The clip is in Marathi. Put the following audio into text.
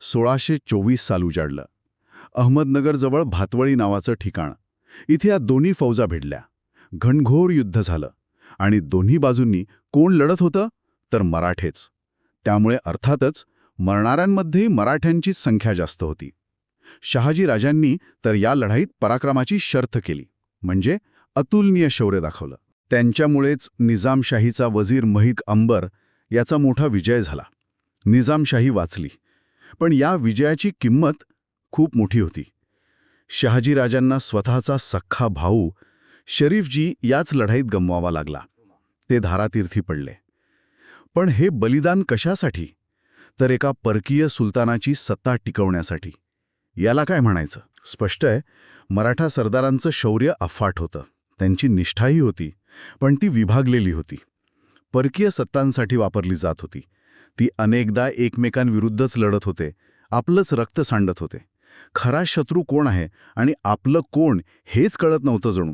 सोळाशे चोवीस साल उजाडलं. अहमदनगरजवळ भातवळी नावाचं ठिकाण. इथे या दोन्ही फौजा भिडल्या. घणघोर युद्ध झालं. आणि दोन्ही बाजूंनी कोण लढत होतं? तर मराठेच. त्यामुळे अर्थातच मरणाऱ्यांमध्येही मराठ्यांचीच संख्या जास्त होती. शहाजी राजांनी तर या लढाईत पराक्रमाची शर्थ केली. म्हणजे अतुलनीय शौर्य दाखवलं. त्यांच्यामुळेच निजामशाहीचा वजीर महिक अंबर याचा मोठा विजय झाला. निजामशाही वाचली. पण या विजयाची किंमत खूप मोठी होती. शहाजीराजांना स्वतःचा सख्खा भाऊ शरीफजी याच लढाईत गमवावा लागला. ते धारातीर्थी पडले. पण हे बलिदान कशासाठी? तर एका परकीय सुलतानाची सत्ता टिकवण्यासाठी. याला काय म्हणायचं? स्पष्ट आहे मराठा सरदारांचं शौर्य अफाट होतं. त्यांची निष्ठाही होती पण ती विभागलेली होती. परकीय सत्तांसाठी वापरली जात होती. ती अनेकदा एकमेकांविरुद्धच लढत होते. आपलंच रक्त सांडत होते. खरा शत्रू कोण आहे आणि आपलं कोण हेच कळत नव्हतं जणू.